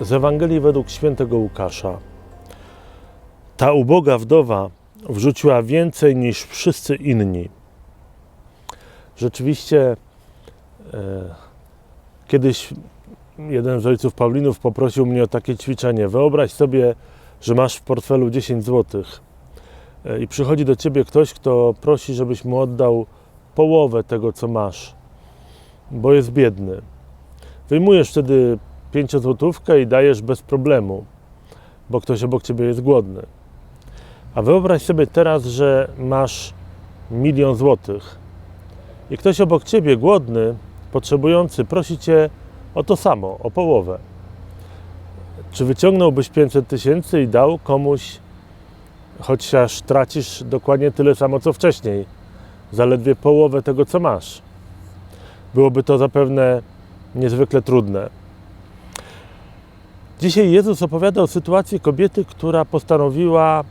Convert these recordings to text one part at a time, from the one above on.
Z Ewangelii według świętego Łukasza. Ta uboga wdowa wrzuciła więcej niż wszyscy inni. Rzeczywiście, e, kiedyś jeden z ojców Paulinów poprosił mnie o takie ćwiczenie. Wyobraź sobie, że masz w portfelu 10 złotych e, i przychodzi do ciebie ktoś, kto prosi, żebyś mu oddał połowę tego, co masz, bo jest biedny. Wyjmujesz wtedy pięciozłotówkę i dajesz bez problemu, bo ktoś obok ciebie jest głodny. A wyobraź sobie teraz, że masz milion złotych i ktoś obok ciebie głodny, potrzebujący, prosi cię o to samo, o połowę. Czy wyciągnąłbyś 500 tysięcy i dał komuś, chociaż tracisz dokładnie tyle samo co wcześniej, zaledwie połowę tego, co masz? Byłoby to zapewne niezwykle trudne. Dzisiaj Jezus opowiada o sytuacji kobiety, która postanowiła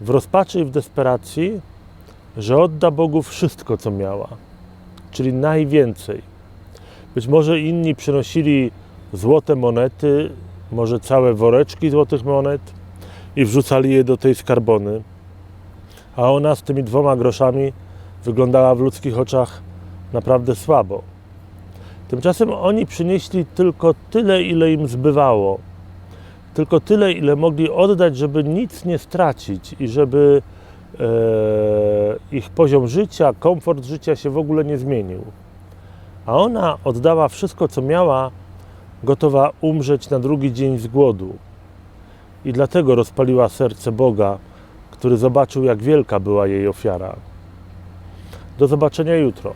w rozpaczy i w desperacji, że odda Bogu wszystko, co miała, czyli najwięcej. Być może inni przynosili złote monety, może całe woreczki złotych monet i wrzucali je do tej skarbony, a ona z tymi dwoma groszami wyglądała w ludzkich oczach naprawdę słabo. Tymczasem oni przynieśli tylko tyle, ile im zbywało. Tylko tyle, ile mogli oddać, żeby nic nie stracić i żeby e, ich poziom życia, komfort życia się w ogóle nie zmienił. A ona oddała wszystko, co miała, gotowa umrzeć na drugi dzień z głodu. I dlatego rozpaliła serce Boga, który zobaczył, jak wielka była jej ofiara. Do zobaczenia jutro.